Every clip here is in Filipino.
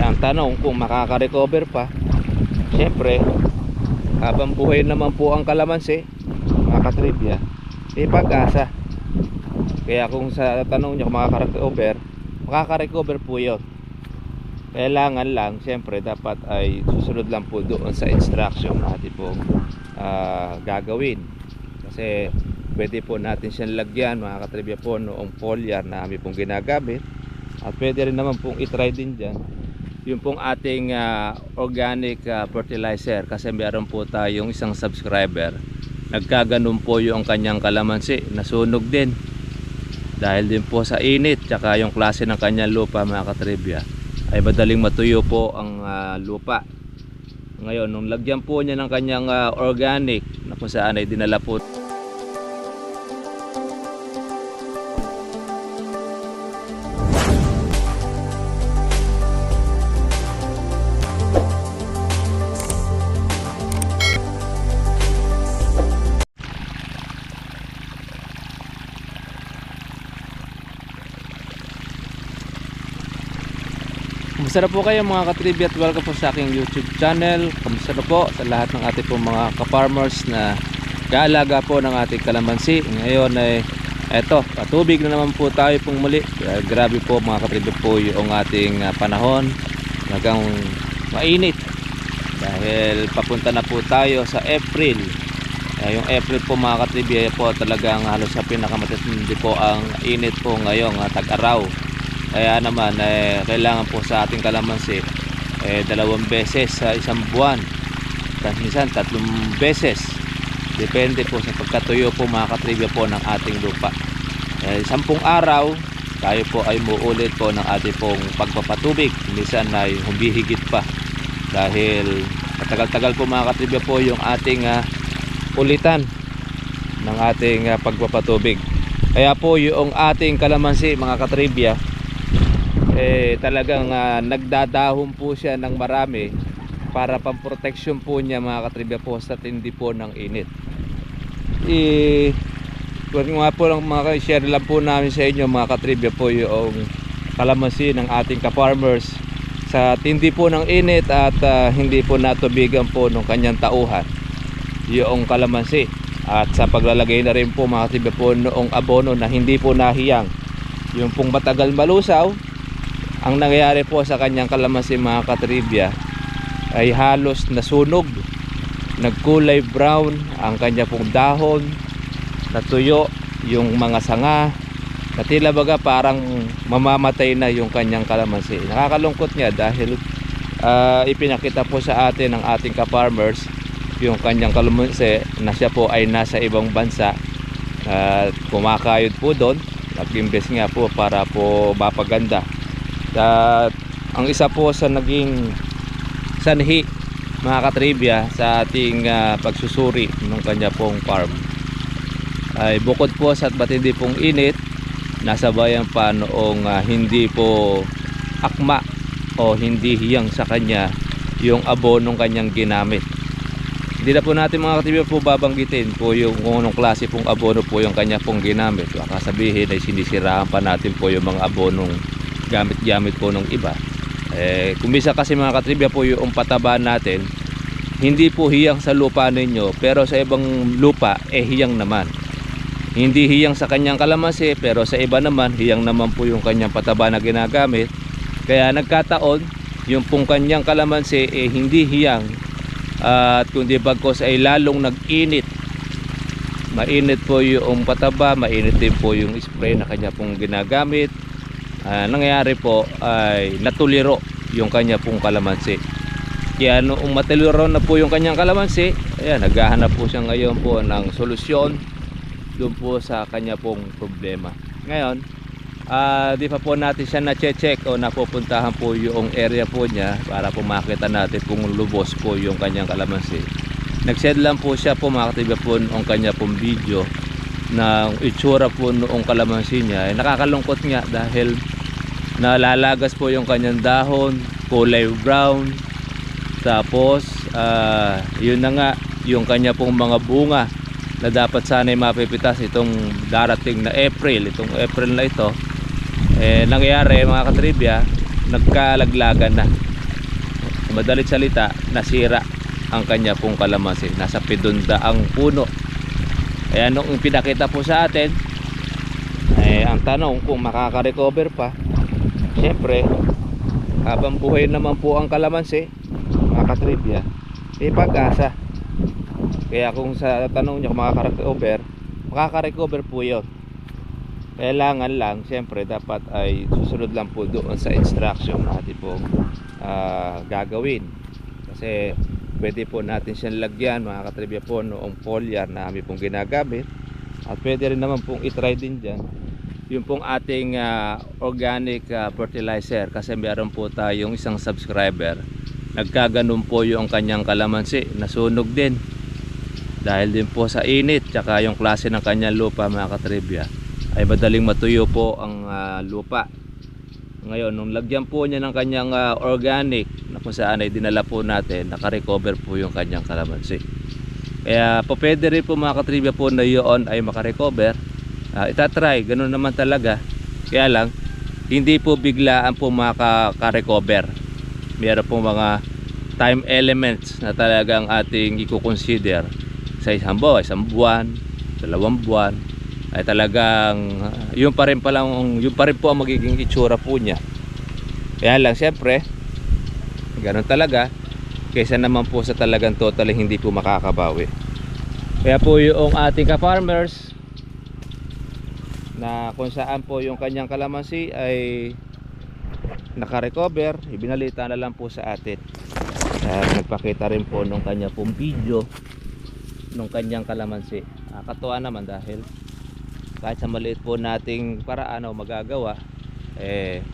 Ang tanong kung makaka-recover pa, syempre, habang buhay naman po ang kalamansi, mga katribya, may pag-asa. Kaya kung sa tanong nyo kung makaka-recover, makaka-recover po yun. Kailangan lang, syempre, dapat ay susunod lang po doon sa instruction na ating pong ah, gagawin. Kasi pwede po natin siyang lagyan, mga katribya po, noong foliar na kami pong ginagamit. At pwede rin naman pong itry din dyan yung pong ating ah, organic ah, fertilizer kasi meron po tayong isang subscriber. Nagkaganon po yung kanyang kalamansi. Nasunog din. Dahil din po sa init tsaka yung klase ng kanyang lupa mga katribya ay madaling matuyo po ang ah, lupa. Ngayon nung lagyan po niya ng kanyang ah, organic na kung saan ay dinala po Kumusta na po kayo mga katribya at welcome po sa aking YouTube channel. Kumusta na po sa lahat ng ating po mga ka-farmers na kaalaga po ng ating kalamansi. Ngayon ay eto, patubig na naman po tayo pong muli. Kaya grabe po mga katribya po yung ating ah, panahon. Hanggang mainit. Dahil papunta na po tayo sa April. Kaya yung April po mga katribya po talagang halos sa pinakamatindi po ang init po ngayong ah, tag-araw. Kaya naman eh, kailangan po sa ating kalamansi eh, dalawang beses sa isang buwan. Tapos minsan tatlong beses. Depende po sa pagkatuyo po mga katribya po ng ating lupa. Eh, sampung araw tayo po ay muulit po ng ating pong pagpapatubig. Minsan ay humihigit pa. Dahil matagal-tagal po mga katribya po yung ating ah, ulitan ng ating ah, pagpapatubig. Kaya po yung ating kalamansi mga katribya eh talagang ah, nagdadahon po siya ng marami para pamproteksyon po niya mga katribya po sa tindi po ng init. Eh, nga po lang mga share lang po namin sa inyo mga katribya po yung kalamansi ng ating ka-farmers sa tindi po ng init at ah, hindi po natubigan po ng kanyang tauhan yung kalamansi at sa paglalagay na rin po mga katribya po noong abono na hindi po nahiyang yung pong matagal malusaw ang nangyayari po sa kanyang kalamansi mga katribya ay halos nasunog. Nagkulay brown ang kanya pong dahon. Natuyo yung mga sanga na tila baga parang mamamatay na yung kanyang kalamansi. Nakakalungkot nga dahil ah, ipinakita po sa atin ng ating ka-farmers yung kanyang kalamansi na siya po ay nasa ibang bansa. At kumakayod po doon. Nag-invest nga po para po mapaganda at ang isa po sa naging sanhi mga katribya sa ating ah, pagsusuri ng kanya pong farm. Ay bukod po sa matindi pong init nasabayan pa noong ah, hindi po akma o hindi hiyang sa kanya yung abonong kanyang ginamit. Hindi na po natin mga katribya po babanggitin po yung kung klase pong abono po yung kanya pong ginamit. Baka sabihin ay sinisiraan pa natin po yung mga abonong gamit-gamit po ng iba. Eh, kumisa kasi mga katribya po yung pataba natin hindi po hiyang sa lupa ninyo pero sa ibang lupa eh hiyang naman. Hindi hiyang sa kanyang kalamansi pero sa iba naman hiyang naman po yung kanyang pataba na ginagamit. Kaya nagkataon yung pong kanyang kalamansi eh hindi hiyang at kundi bagkos ay lalong nag-init. Mainit po yung pataba mainit din po yung spray na kanya pong ginagamit Ah, nangyayari po ay natuliro yung kanya pong kalamansi. Kaya noong matuliro na po yung kanyang kalamansi ayan naghahanap po siya ngayon po ng solusyon doon po sa kanya pong problema. Ngayon ah, di pa po natin siya na-check o napupuntahan po yung area po niya para po makita natin kung lubos po yung kanyang kalamansi. Nag-send lang po siya po mga katiba po noong kanya pong video ng itsura po noong kalamansi niya. Ay nakakalungkot nga dahil nalalagas po yung kanyang dahon kulay brown. Tapos ah, yun na nga yung kanya pong mga bunga na dapat sana'y mapipitas itong darating na April itong April na ito. Eh nangyayari mga katribya nagkalaglagan na. Madalit salita nasira ang kanya pong kalamansi. Nasa pidunda ang puno. Kaya nung pinakita po sa atin? Eh, ang tanong kung makaka-recover pa syempre habang buhay naman po ang kalamansi mga katribya may pag-asa. Kaya kung sa tanong nyo makaka-recover makaka-recover po yun. Kailangan lang syempre dapat ay susunod lang po doon sa instruction na ating po ah, gagawin. Kasi pwede po natin siyang lagyan mga katribya po noong foliar na kami pong ginagamit. At pwede rin naman pong itry din dyan yung pong ating ah, organic ah, fertilizer kasi meron po tayong isang subscriber. Nagkaganon po yung kanyang kalamansi nasunog din. Dahil din po sa init tsaka yung klase ng kanyang lupa mga katribya ay madaling matuyo po ang ah, lupa. Ngayon nung lagyan po niya ng kanyang ah, organic na kung saan ay dinala po natin nakarecover po yung kanyang kalamansi. Kaya po pwede rin po mga katribya po na yun ay makarecover uh, itatry. Ganun naman talaga. Kaya lang hindi po biglaan po makaka-recover. Meron po mga time elements na talagang ating i-consider. Sa isang buwan, isang buwan, dalawang buwan ay talagang uh, yun pa rin palang yun pa rin po ang magiging itsura po niya. Kaya lang siyempre ganun talaga kaysa naman po sa talagang totally hindi po makakabawi. Kaya po yung ating ka-farmers na kung saan po yung kanyang kalamansi ay nakarecover ibinalita na lang po sa atin. At nagpakita rin po nung kanya pong video nung kanyang kalamansi. Nakakatuwa naman dahil kahit sa maliit po nating paraan o magagawa eh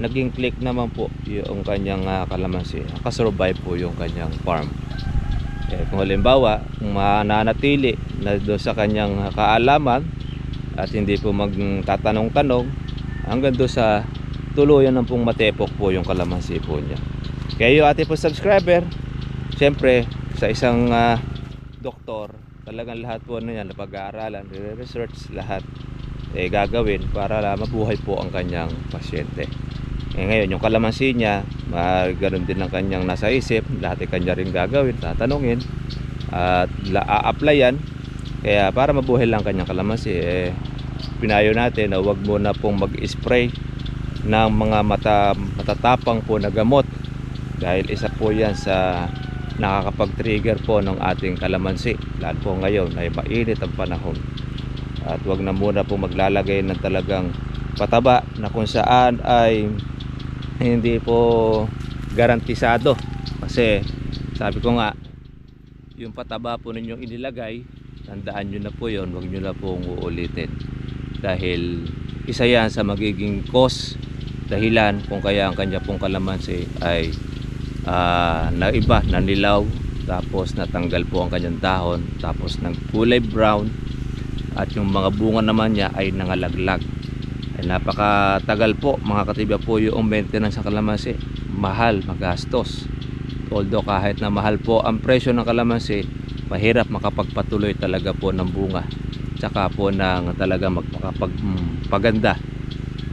naging click naman po yung kanyang ah, kalamansi. Nakasurvive po yung kanyang farm. Eh, kung halimbawa kung mananatili na doon sa kanyang kaalaman at hindi po magtatanong-tanong. Hanggang doon sa tuluyan ng pong matepok po yung kalamansi po niya. Kaya yung ating po subscriber syempre sa isang ah, doktor talagang lahat po na yan napag-aaralan research lahat eh, gagawin para mabuhay po ang kanyang pasyente. Eh, ngayon yung kalamansi niya ma- ganun din ang kanyang nasa isip lahat ay kanya rin gagawin tatanungin at la- a-applyan kaya para mabuhay lang kanyang kalamansi eh, pinayo natin na wag mo na pong mag-spray ng mga mata, matatapang po na gamot. Dahil isa po yan sa nakakapag-trigger po ng ating kalamansi. Lalo po ngayon ay mainit ang panahon. At wag na muna po maglalagay ng talagang pataba na kung saan ay hindi po garantisado. Kasi sabi ko nga yung pataba po ninyong inilagay tandaan nyo na po yon wag nyo na pong uulitin dahil isa yan sa magiging cause dahilan kung kaya ang kanya pong kalamansi ay ah, naiba, nanilaw tapos natanggal po ang kanyang dahon tapos nagkulay brown at yung mga bunga naman niya ay nangalaglag. Ay napakatagal po mga katibya po yung maintenance ng kalamansi. Mahal, magastos. Although kahit na mahal po ang presyo ng kalamansi mahirap makapagpatuloy talaga po ng bunga tsaka po ng talaga magpaganda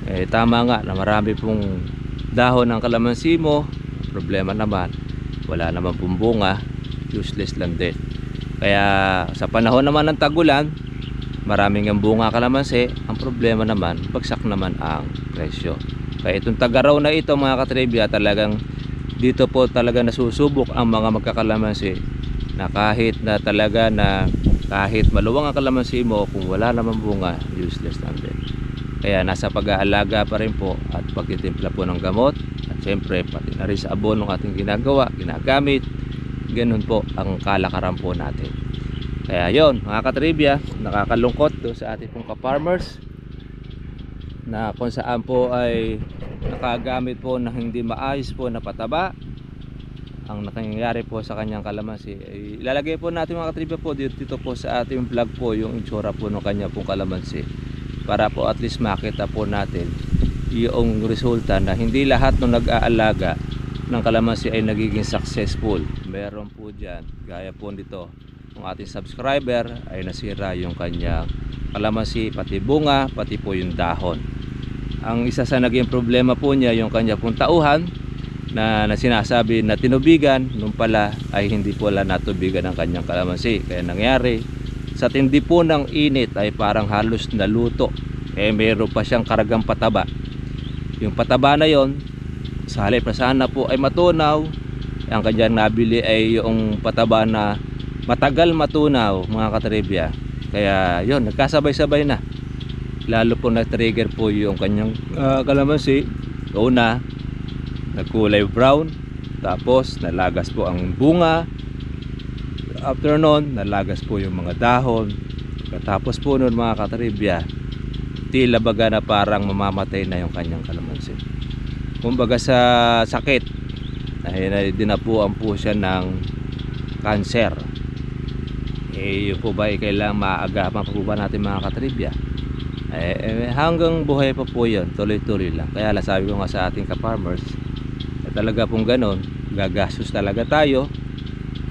eh, tama nga na marami pong dahon ng kalamansi mo. Problema naman wala naman pong bunga. Useless lang din. Kaya sa panahon naman ng tagulan maraming ang bunga kalamansi. Ang problema naman bagsak naman ang presyo. Kaya itong tagaraw na ito mga katribya talagang dito po talaga nasusubok ang mga magkakalamansi na kahit na talaga na kahit maluwang ang kalamansi mo kung wala naman bunga useless lang din. Kaya nasa pag-aalaga pa rin po at pagtitimpla po ng gamot. At syempre pati na rin sa abono ng ating ginagawa, ginagamit. Ganun po ang kalakaran po natin. Kaya yon mga katribya nakakalungkot do sa ating pong ka-farmers na kung saan po ay nakagamit po na hindi maayos po na pataba ang nangyayari po sa kanyang kalamansi ay ilalagay po natin mga katribya po dito po sa ating vlog po yung itsura po ng kanya pong kalamansi para po at least makita po natin yung resulta na hindi lahat ng nag-aalaga ng kalamansi ay nagiging successful. Meron po dyan gaya po nito ng ating subscriber ay nasira yung kanyang kalamansi pati bunga pati po yung dahon. Ang isa sa naging problema po niya yung kanya pong tauhan na, na sinasabi na tinubigan nung pala ay hindi po wala natubigan ang kanyang kalamansi. Kaya nangyari sa tindi po ng init ay parang halos naluto kaya mayroon pa siyang karagang pataba. Yung pataba na yon sa halip na sana po ay matunaw. Ang kanyang nabili ay yung pataba na matagal matunaw mga katribya. Kaya yon nagkasabay-sabay na. Lalo po na-trigger po yung kanyang ah, kalamansi. una nagkulay brown tapos nalagas po ang bunga. After nun nalagas po yung mga dahon. Katapos po nun mga katribya tila baga na parang mamamatay na yung kanyang kalamansi kumbaga sa sakit ay dinapuan po siya ng cancer. Eh yun po ba ay kailangan maagapan pa po natin mga katribya eh, eh, hanggang buhay pa po yun tuloy-tuloy lang. Kaya lang sabi ko nga sa ating ka-farmers eh, talaga pong ganon gagastos talaga tayo.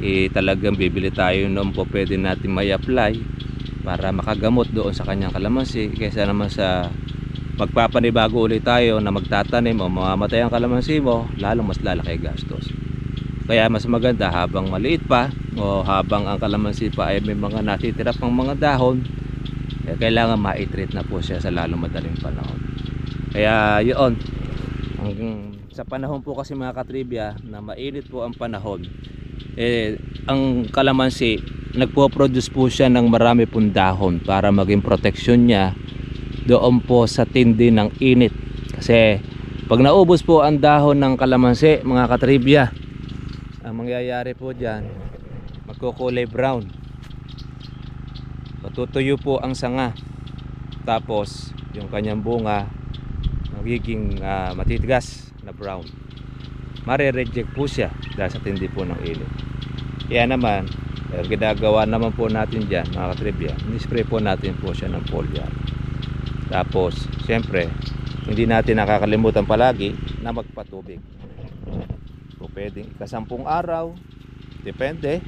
Eh talagang bibili tayo noon po pwede natin may apply para makagamot doon sa kanyang kalamansi. Kaysa naman sa magpapanibago ulit tayo na magtatanim o mamamatay ang kalamansi mo lalong mas lalaki gastos. Kaya mas maganda habang maliit pa o habang ang kalamansi pa ay may mga natitira pang mga dahon eh, kailangan ma-treat na po siya sa lalong madaling panahon. Kaya yun. Ang, sa panahon po kasi mga katribya na mainit po ang panahon eh, ang kalamansi nagpo-produce po siya ng marami pong dahon para maging proteksyon niya doon po sa tindi ng init. Kasi pag naubos po ang dahon ng kalamansi mga katribya ang mangyayari po dyan magkukulay brown. Matutuyo po ang sanga. Tapos yung kanyang bunga magiging ah, matitigas na brown. Mare-reject po siya dahil sa tindi po ng init kaya naman ang ginagawa naman po natin dyan mga katribya nispray po natin po siya ng foliar tapos siyempre hindi natin nakakalimutan palagi na magpatubig. Po pwedeng ikasampung araw depende.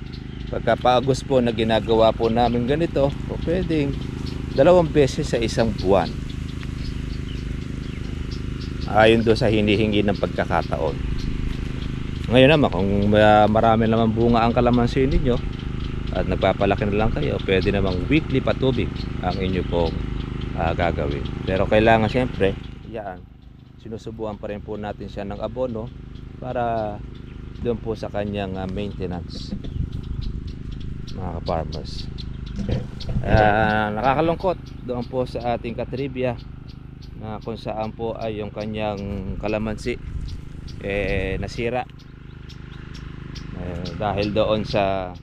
Pagkapagos po na ginagawa po namin ganito po pwedeng dalawang beses sa isang buwan ayon do sa hinihingi ng pagkakataon. Ngayon naman kung ma- marami naman bunga ang kalamansi ninyo at nagpapalaki na lang kayo pwede namang weekly patubig ang inyo pong ah, gagawin. Pero kailangan siyempre yan sinusubuan pa rin po natin siya ng abono para doon po sa kanyang ah, maintenance mga farmers Ah, nakakalungkot doon po sa ating katribya na kung saan po ay yung kanyang kalamansi eh nasira. Eh, dahil doon sa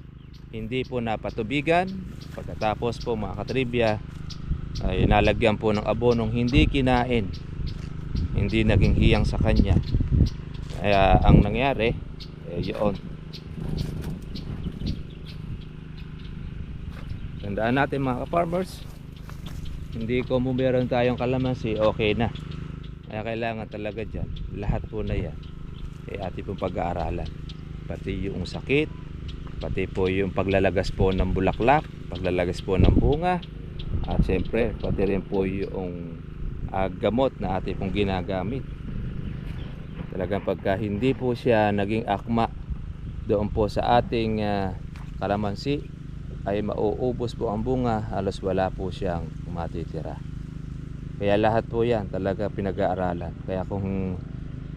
hindi po napatubigan pagkatapos po mga katribya ay nalagyan po ng abonong hindi kinain. Hindi naging hiyang sa kanya. Kaya ang nangyari eh, yun. Tandaan natin mga ka-farmers hindi ko mo meron tayong kalamansi okay na. Kaya kailangan talaga dyan lahat po na yan. Eh ating pong pag-aaralan. Pati yung sakit pati po yung paglalagas po ng bulaklak paglalagas po ng bunga at siyempre pati rin po yung ah, gamot na ating pong ginagamit. Talagang pagka hindi po siya naging akma doon po sa ating ah, kalamansi ay mauubos po ang bunga halos wala po siyang matitira kaya lahat po yan talaga pinag-aaralan kaya kung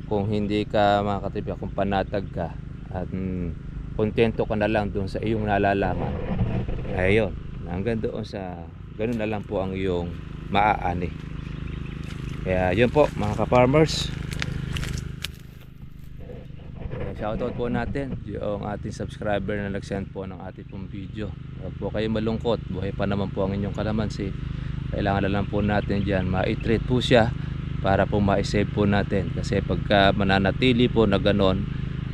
kung hindi ka mga katibya kung panatag ka at mm, kontento ka na lang doon sa iyong nalalaman ayun hanggang doon sa ganun na lang po ang iyong maaani kaya yun po mga ka-farmers Shoutout po natin yung ating subscriber na nag-send po ng ating pong video. Huwag po kayo malungkot. Buhay pa naman po ang inyong kalamansi. Kailangan na lang po natin dyan. Ma-treat po siya para po ma-save po natin. Kasi pagka mananatili po na ganon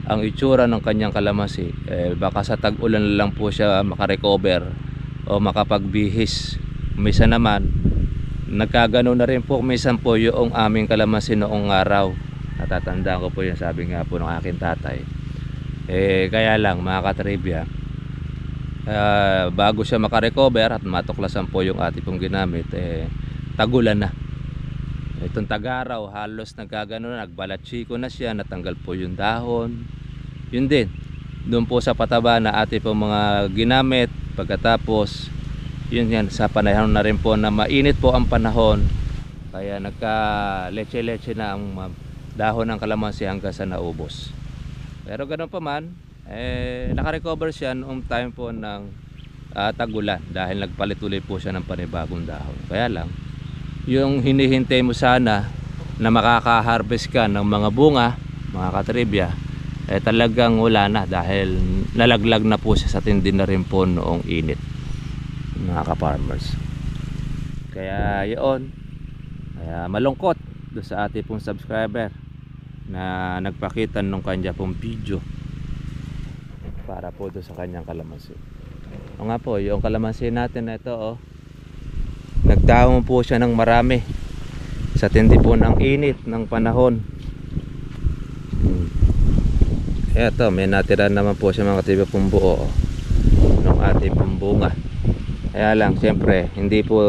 ang itsura ng kanyang kalamansi, eh, baka sa tag-ulan lang po siya makarecover o makapagbihis. Misa naman, nagkagano na rin po minsan po yung aming kalamansi noong araw natatandaan ko po yung sabi nga po ng aking tatay eh kaya lang mga katribya ah, bago siya makarecover at matuklasan po yung ating pong ginamit eh tagulan na Itong tagaraw, halos nagkagano na, nagbalatchiko na siya, natanggal po yung dahon. Yun din, doon po sa pataba na ate po mga ginamit. Pagkatapos, yun yan, sa panahon na rin po na mainit po ang panahon. Kaya nagka leche-leche na ang dahon ng kalamansi hanggang sa naubos. Pero ganun pa man, eh, nakarecover siya noong time po ng ah, tagulan dahil nagpalit ulit po siya ng panibagong dahon. Kaya lang, yung hinihintay mo sana na makaka-harvest ka ng mga bunga, mga katribya, eh talagang wala na dahil nalaglag na po siya sa tindi na rin po noong init mga ka-farmers. Kaya yun, kaya malungkot do sa ating pong subscriber na nagpakita nung kanya pong video para po do sa kanyang kalamansi. O nga po, yung kalamansi natin na ito oh, nagdahon po siya ng marami sa tindi po ng init ng panahon. Hmm. Eto, may natira naman po siya mga katiba pong buo oh, ng ating pong bunga. Kaya lang, siyempre, hindi po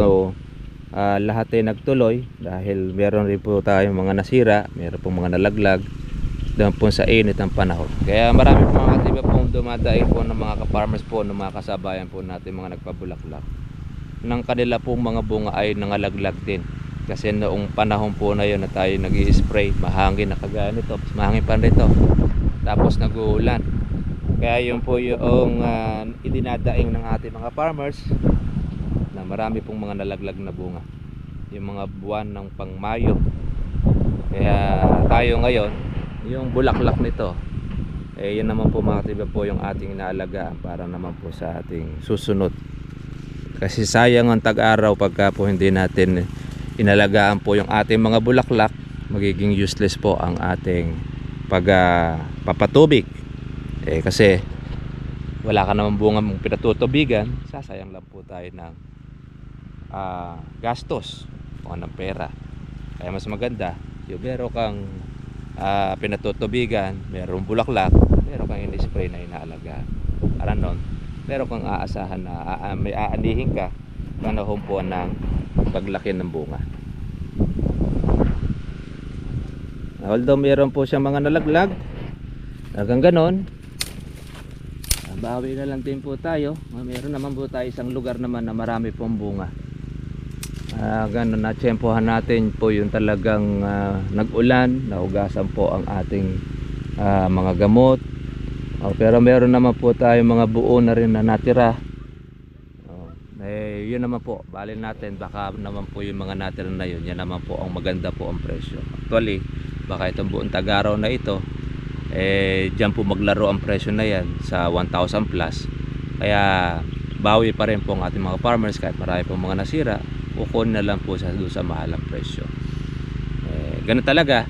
ah, lahat ay nagtuloy dahil meron rin po tayong mga nasira, meron pong mga nalaglag doon po sa init ng panahon. Kaya marami po mga dumadaing po ng mga ka-farmers po, ng mga kasabayan po natin, mga nagpabulaklak. Ng kanila pong mga bunga ay nangalaglag din. Kasi noong panahon po na yun na tayo nag spray mahangin na kagaya nito, mahangin pa rito. Tapos nag-uulan. Kaya yun po yung ah, idinadaing ng ating mga farmers na marami pong mga nalaglag na bunga. Yung mga buwan ng pang Mayo. Kaya tayo ngayon, yung bulaklak nito, eh yun naman po mga tiba po yung ating inaalagaan para naman po sa ating susunod. Kasi sayang ang tag-araw pagka po hindi natin inalagaan po yung ating mga bulaklak, magiging useless po ang ating pag papatubig. Eh kasi wala ka naman bunga mong pinatutubigan, sasayang lang po tayo ng ah, gastos o ng pera. Kaya mas maganda, yung kang ah, pinatutubigan, meron bulaklak, meron kang in-spray na inaalagaan. Para nun, meron kang aasahan na aa- may aanihin ka panahon po ng paglaki ng bunga. Although meron po siyang mga nalaglag, hanggang ganon, bawi na lang din po tayo. Meron naman po tayo isang lugar naman na marami pong bunga. Ah, ganun na tsempohan natin po yung talagang ah, nag-ulan, naugasan po ang ating ah, mga gamot. Oh, pero meron naman po tayo mga buo na rin na natira. Oh, eh, yun naman po, bali natin baka naman po yung mga natira na yun, yan naman po ang maganda po ang presyo. Actually, baka itong buong tagaraw na ito, eh, dyan po maglaro ang presyo na yan sa 1,000 plus. Kaya, bawi pa rin po ang ating mga farmers kahit marami pong mga nasira, ukon na lang po sa, doon sa mahalang presyo. Eh, ganun talaga,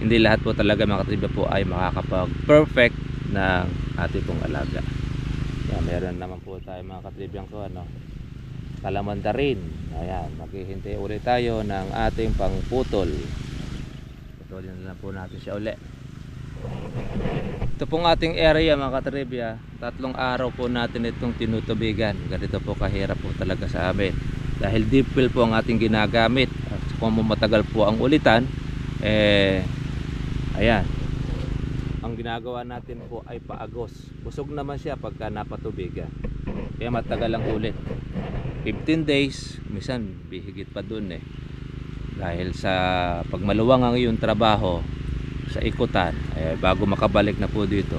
hindi lahat po talaga mga katriba po ay makakapag-perfect ng ating pong alaga. Yan, meron naman po tayo mga katribyan ko ano, kalamandarin. Ayan, maghihintay ulit tayo ng ating pangputol. Putulin na lang po natin siya uli. Ito pong ating area mga katribya, tatlong araw po natin itong tinutubigan. Ganito po kahirap po talaga sa amin. Dahil deep fill po ang ating ginagamit. At kung matagal po ang ulitan, eh, ayan, ang ginagawa natin po ay paagos. Busog naman siya pagka napatubigan. Kaya matagal ang ulit. 15 days, minsan bihigit pa dun eh. Dahil sa pag maluwang ang iyong trabaho sa ikutan, eh, bago makabalik na po dito,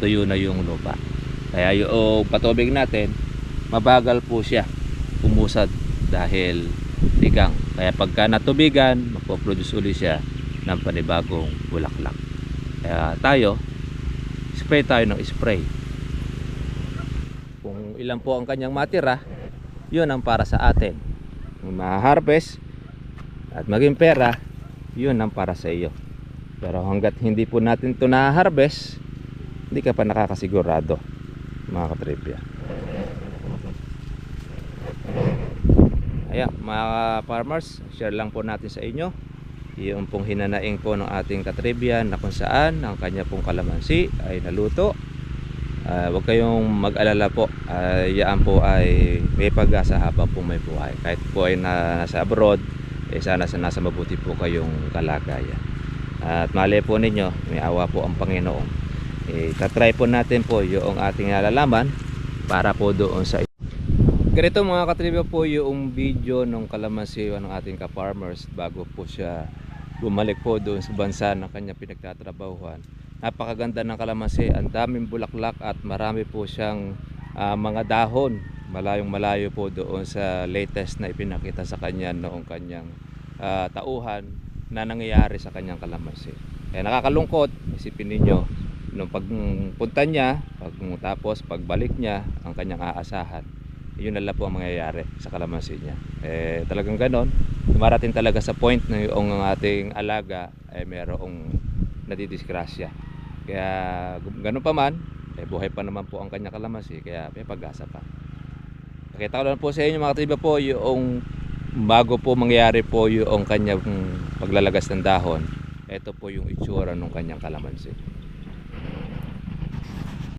tuyo na yung lupa. Kaya yung patubig natin, mabagal po siya umusad dahil tigang. Kaya pagka natubigan, magpo-produce uli siya ng panibagong bulaklak. Kaya tayo, spray tayo ng spray. Kung ilan po ang kanyang matira, yun ang para sa atin. Kung ma-harvest at maging pera, yun ang para sa iyo. Pero hanggat hindi po natin ito na-harvest, hindi ka pa nakakasigurado, mga katripya. Ayan, mga farmers, share lang po natin sa inyo yung pong hinanaing po ng ating katribyan na kung saan ang kanya pong kalamansi ay naluto uh, huwag kayong mag-alala po uh, po ay may pag-asa habang po may buhay kahit po ay na, nasa abroad eh sana sa nasa mabuti po kayong kalagayan. At mali po ninyo, may awa po ang Panginoon. Eh, tatry po natin po yung ating nalalaman para po doon sa Ganito mga katribya po yung video ng kalamansi ng ating ka-farmers bago po siya bumalik po doon sa bansa ng kanyang pinagtatrabahuhan. Napakaganda ng kalamansi, ang daming bulaklak at marami po siyang ah, mga dahon. Malayong malayo po doon sa latest na ipinakita sa kanya noong kanyang ah, tauhan na nangyayari sa kanyang kalamansi. Kaya nakakalungkot, isipin ninyo, nung pagpunta niya, pag, tapos pagbalik niya, ang kanyang aasahan yun na lang po ang mangyayari sa kalamansi niya. Eh, talagang ganon. Dumarating talaga sa point na yung ating alaga ay merong nadidisgrasya. Kaya ganon pa man, eh, buhay pa naman po ang kanya kalamansi, kaya may pag-asa pa. Nakita ko lang po sa inyo mga katiba po yung bago po mangyari po yung kanyang paglalagas ng dahon. Ito po yung itsura ng kanyang kalamansi.